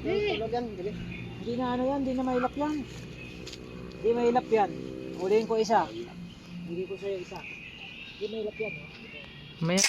Tulog yan, dali. Hindi na ano yan, hindi na mailap yan. Hindi mailap yan. Huliin ko isa. Hindi ko sa'yo isa. Hindi mailap yan. oh. May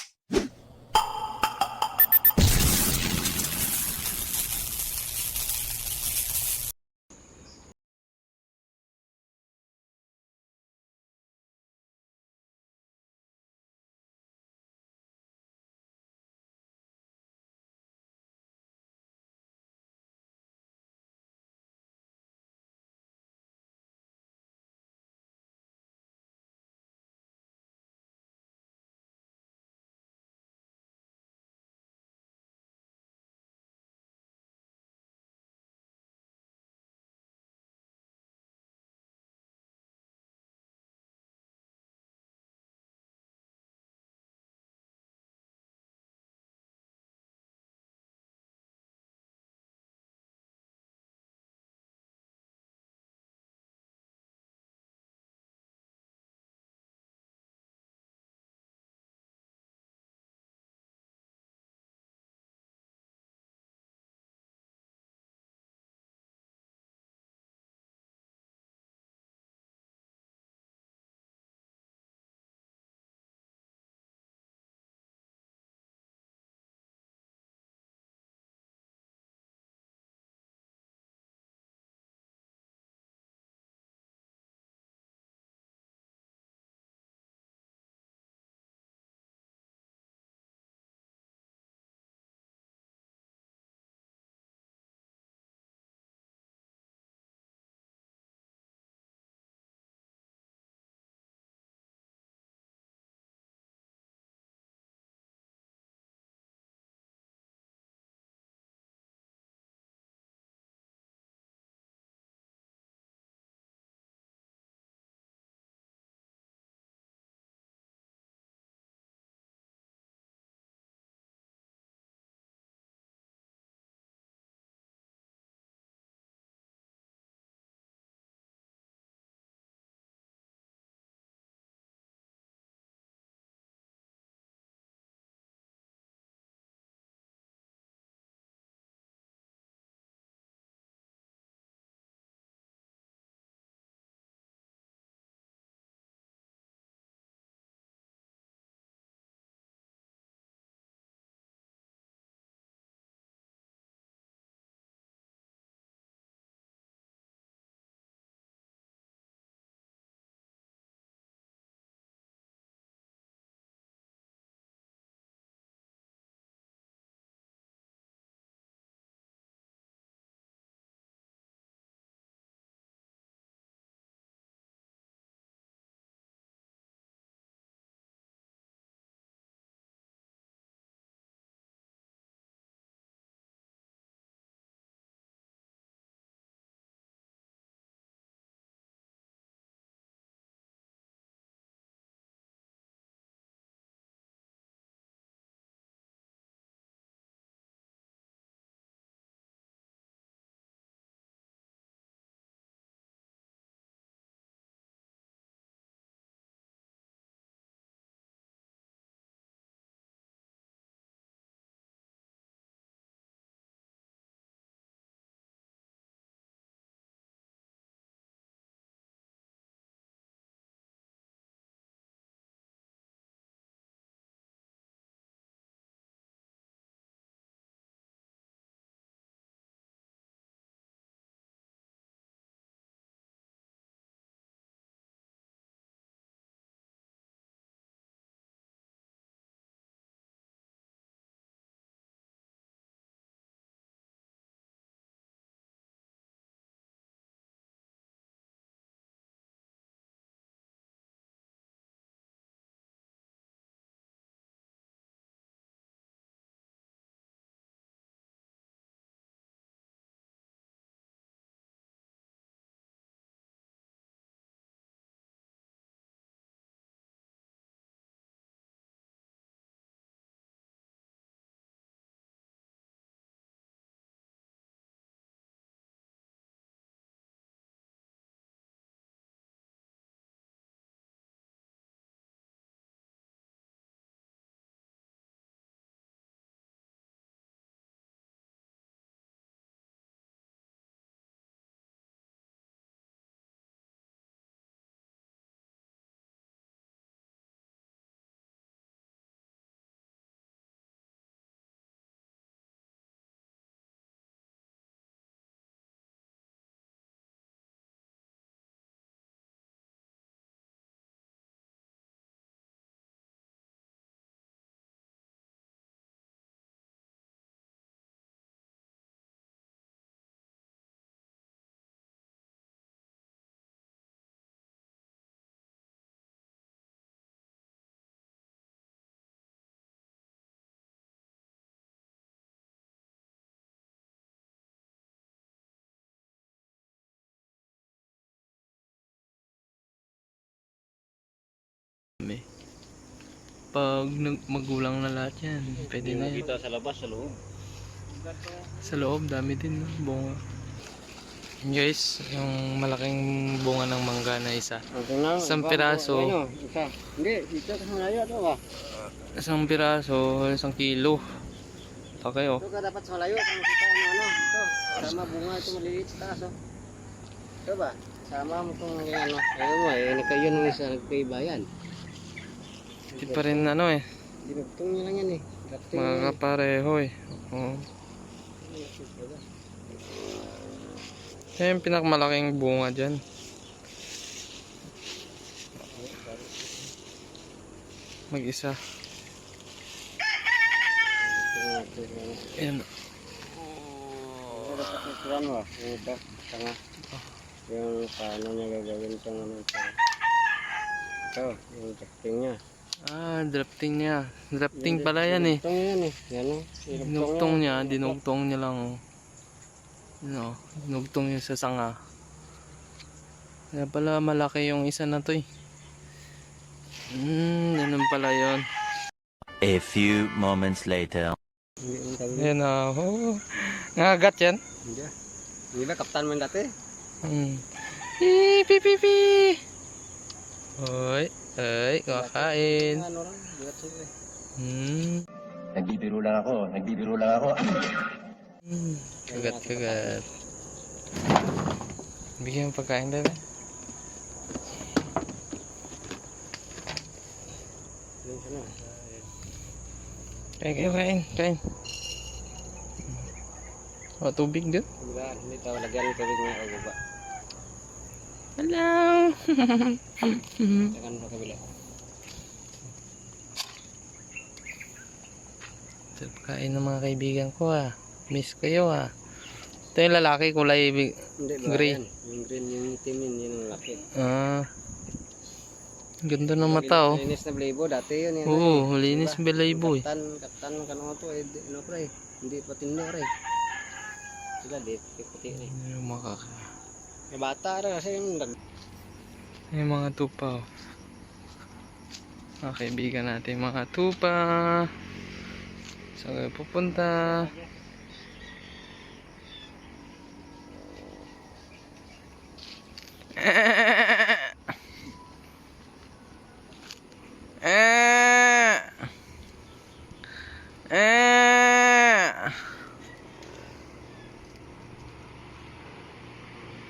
pag nag- magulang na lahat yan, pwede na yan. Kita sa labas, sa loob. Sa loob, dami din no? bunga. Yun, Guys, yung malaking bunga ng mangga na isa. Isang piraso. Ano, isa. Hindi, dito sa malayo ito ba? Isang piraso, isang kilo. Okay oh. Ito ka dapat sa malayo kung kita ang ano, ito. Sama bunga ito maliliit sa taas oh. Ito ba? Sama mo itong ano. Ayun mo eh, nagkayo nung isa nagkaibayan. Hindi pa rin ano eh. Dinugtong niya lang yan eh. Drafting Mga kapareho eh. Oo. Yan yung pinakamalaking bunga dyan. Mag-isa. Yan. Yung ito, tanga. Yung paano niya gagawin itong ano ito. Ito, yung drafting niya. Ah, drafting niya. Drafting pala yan eh. Dinugtong yan eh. Yan oh. Dinugtong niya, dinugtong niya lang. oh. No, dinugtong niya sa sanga. Kaya pala malaki yung isa na to eh. Hmm, ganun pala yun. A few moments later. Yan na. Oh. Nangagat yan. Hindi. Hindi ba kaptan mo yung dati? Hmm. Pi, pi, pi, pi. Hoy, ay, kumakain. Ano eh. Hmm. Nagbibiro lang ako, nagbibiro lang ako. Hmm. Kagat, kagat. Bigyan mo pagkain ano, Kain, kain, kain. Kain. O, tubig doon. hindi tayo lagyan ng tubig nga o baba. Hello. Takan sa kabila. Sarap kain ng mga kaibigan ko ah. Miss kayo ah. Ito yung lalaki kulay big. Hindi ba Gray. yan? Yung green, yung itim yun, yun ang laki. Ah. Ganda ng mata oh. Linis na blabo, dati yun. yun Oo, eh. linis Diba? belay boy. Kaptan, kaptan ng kanong to, eh, ano pre, hindi pa tindi pre. Sila, di, puti eh. Yung bata rin kasi yung nag... yung mga tupa oh. Mga kaibigan natin mga tupa. Saan kayo pupunta? Eh. Eh.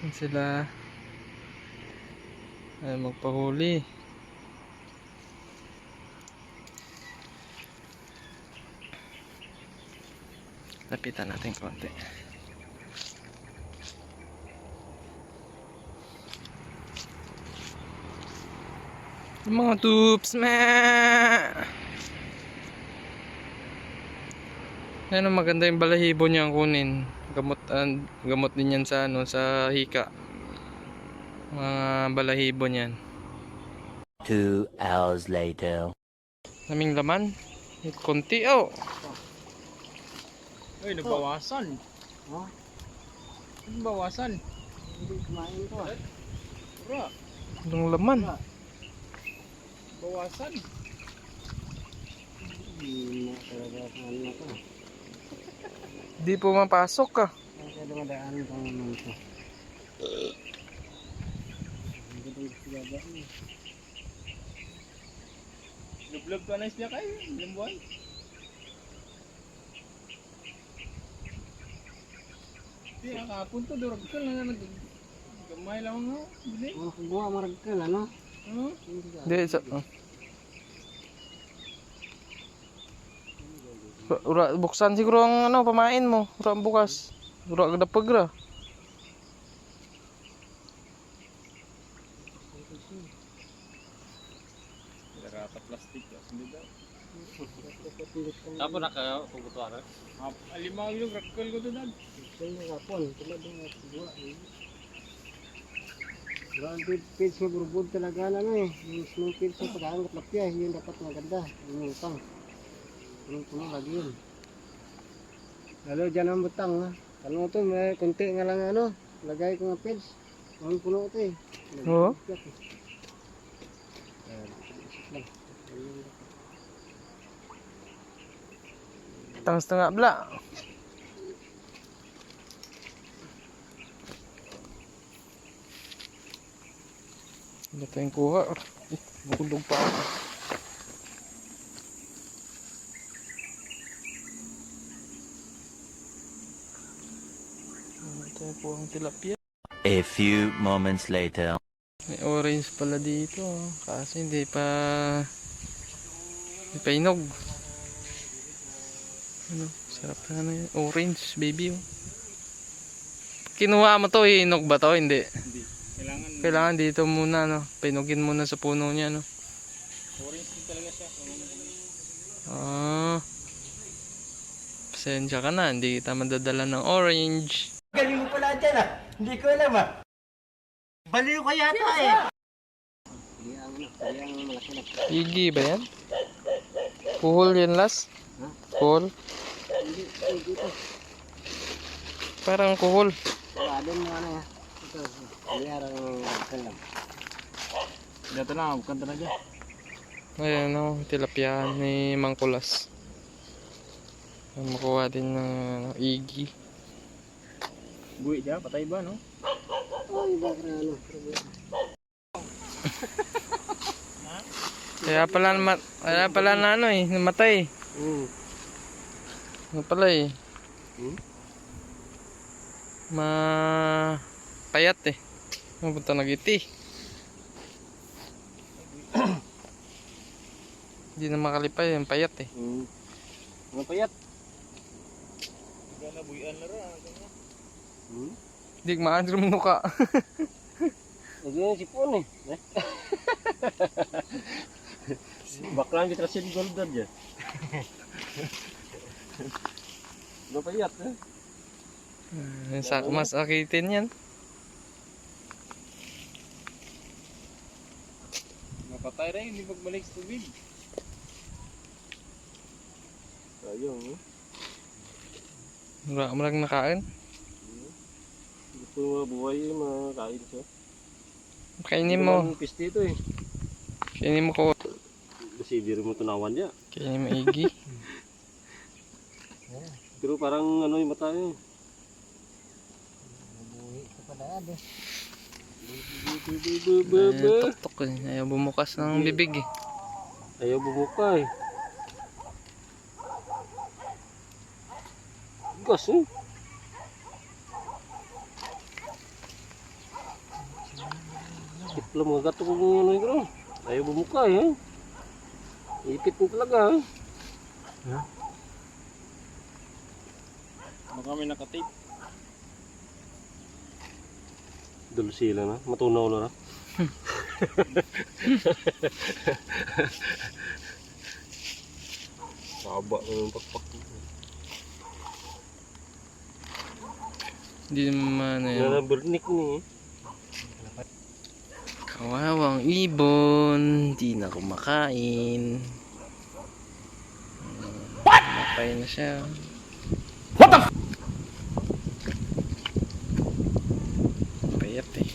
Yan sila ay magpahuli. Lapitan natin konti. Mga tubes, ma. Yan ang maganda yung balahibo niya ang kunin. Gamot, ah, gamot din yan sa, ano, sa hika. Mga balahibo niyan. Two hours later. Naming laman. Konti oh. Uy, nabawasan. Oh, Nabawasan. hindi kumain to ah. Anong laman? bawasan. Hindi mo talaga sa ano na. Di po mapasok ka. Kaya dumadaan itong ano to. Hindi itong sigaga eh. Lublog ka na siya kayo. Ilang buwan. Hindi, nakapun to. Durag ka lang. nag- Gamay lang nga. Bili. Mga kubuha maragkal ano? Ano? Hindi ka. Di sa Ura- buksan siguro ang ano pamain mo. Ura bukas. Ura kada pagra. Rata plastic. Hindi daw. Tapos nakakubutuan eh. Alimaw yung rakal ko to dad. Kaya kapon, tulad ng mga kubuha eh. Ground feed feeds mo burubod talaga na eh. Yung small feeds mo pag-aangat lapya, yun dapat maganda. Yung utang. Punong-puno lagi yun. Lalo dyan ang butang ha. Ano to, may konti nga lang ano. Lagay ko nga feeds. Punong-puno ito eh. Oo. Lagyan ko. Ayan, isip lang. Ayun. Tangas na nga bla. Wala tayong kuha. Eh, Makulog pa Wala tayong kuha tilapia. A few moments later. May orange pala dito. oh. Kaso hindi pa... Hindi pa inog. Ano? Sarap na ano yun. Orange, baby. Oh. Kinuha mo to, inog ba to? Hindi. Kailangan Kailangan dito muna, no? Pinugin muna sa puno niya, no? orange din talaga siya. Ah. Pasensya ka na, hindi kita madadala ng orange. Dyan ah. Hindi ko alam ah. Baliw ka yata eh. Igi ba yan? Kuhol yan, Las? Kuhol? Parang kuhol. Ano. Dito na, bukan talaga. Ayan o, tilapia ni Mangkulas. Makuha din ng ano, igi. Buwi dyan, patay ba no? Ay, bakit na ano. Kaya pala, na- kaya pala na ano eh, namatay. Hmm. Ano pala eh. Hmm? Ma... Payat eh. Mapunta nagiti. Hindi na makalipay, yung payat eh. Hmm. Ano payat? Hmm? Hindi maadro mo ka. Ito yung sipon eh. Baklang kita sin golden dyan. Ano payat eh? Yung sak mas akitin yan. Napatay rin, hindi pagbalik sa tubig. Ayun, eh. Wala mo lang nakain. Gusto mo buhay eh, makakain siya. Kainin mo. Ang piste ito eh. Kainin mo ko. Kasi mo tunawan niya. Kainin mo igi. Pero parang ano yung mata eh. Ay, tuktok eh. Ayaw bumukas ng bibig eh. Ayaw bumuka eh. Gas eh. Tipla mga gato kung ano yung Ayaw bumuka eh. Ipit mo talaga eh. Baka may nakatip. Dulo sila na. Matunaw na na. Saba na yung pakpak. Hindi naman eh. Yan ang bernik ni. Kawawang ibon. Di na kumakain. What? Napay na siya. What the Payat eh.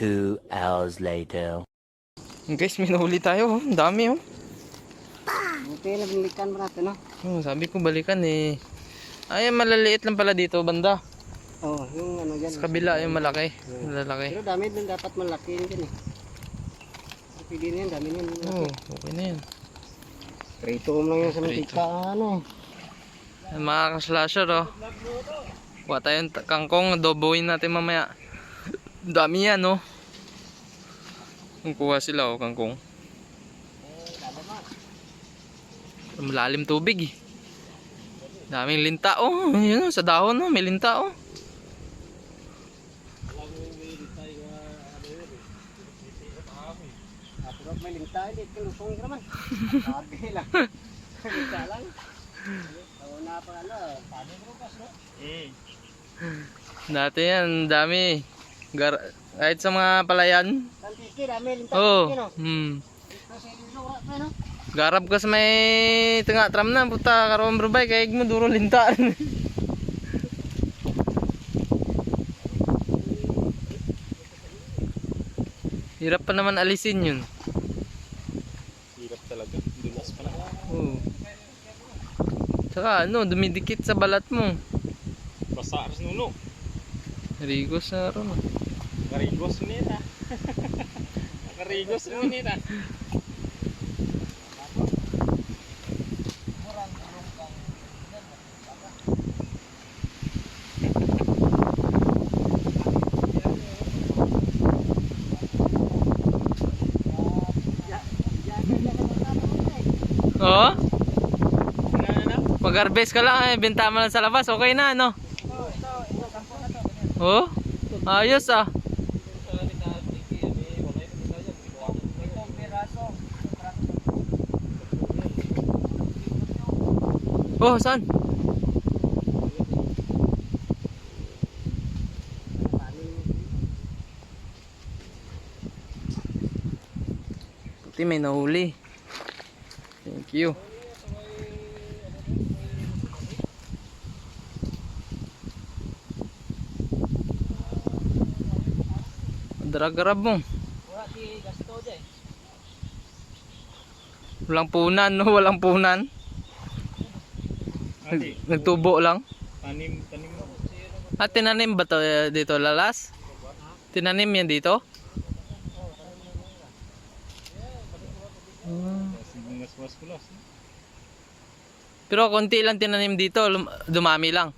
Two hours later. Guys, may nahuli tayo. oh. Ang dami oh. Buti na binilikan mo natin no? Oh, sabi ko balikan eh. Ay, malaliit lang pala dito banda. Oo, oh, yung ano yan. Sa kabila yung malaki. Malalaki. Pero dami din dapat malaki yun din eh. Okay din yan, dami din. Oh, okay na yan. Prito mo lang yan sa mantika, ano Ang Mga ka-slasher oh. Kuha tayong ta- kangkong, adobohin natin mamaya. Dami yan oh. Kung kuha sila oh, kangkong. Malalim tubig eh. Daming linta oh. Yun sa dahon oh, may linta oh. May linta, hindi ka naman. Sabi lang. Linta lang. Na pa ano, paano mo kas no? Dati yan, dami. Gar kahit sa mga palayan. Tantiki, dami linta. Oh. no? Hmm. Garap ka sa may tengah tram na puta karon berbay kay mo duro linta. Hirap pa naman alisin yun. Hirap talaga. Dulas pa na. Oo. Tsaka ano, dumidikit sa balat mo. Basa aras nuno. Rigos na ron. Karigos nila. Karigos nila. Oo? Ano na? Mag-harvest ka lang eh, benta mo lang sa labas, okay na ano? Oh? Ayos ah. Oh, saan? Puti may nahuli. Thank you. Drag-grab mo. Wala di gasto dyan. Walang punan, no? Walang punan. Ate, Nagtubo lang. tanim, tanim mo. At tinanim ba to eh, dito, lalas? Tinanim yan dito? Ah. Pero konti lang tinanim dito, dumami lang.